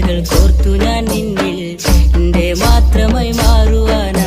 ഓർമ്മകൾ കോർത്തു ഞാൻ നിന്നിൽ. എന്റെ മാത്രമായി മാറുവാൻ